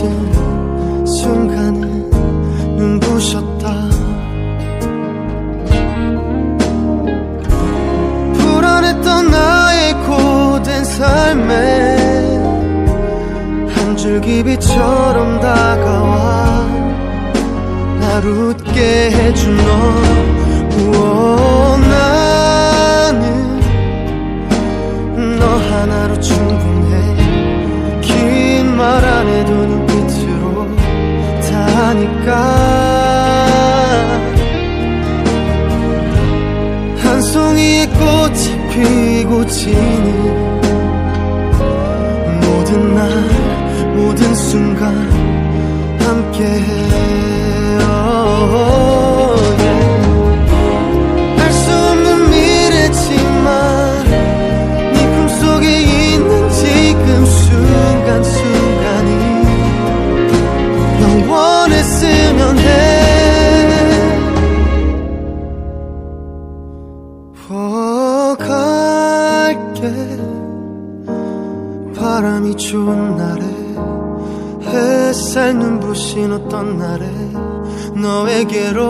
모든 순간은 눈부셨다. 불안했던 나의 고된 삶에 한 줄기 빛처럼 다가와. 날 웃게 해준 너 우와, 나 하니까. 한 송이의 꽃이 피고 지는 모든 날 모든 순간 함께해 알 바람이 좋은 날에 햇살 눈부신 어떤 날에 너에게로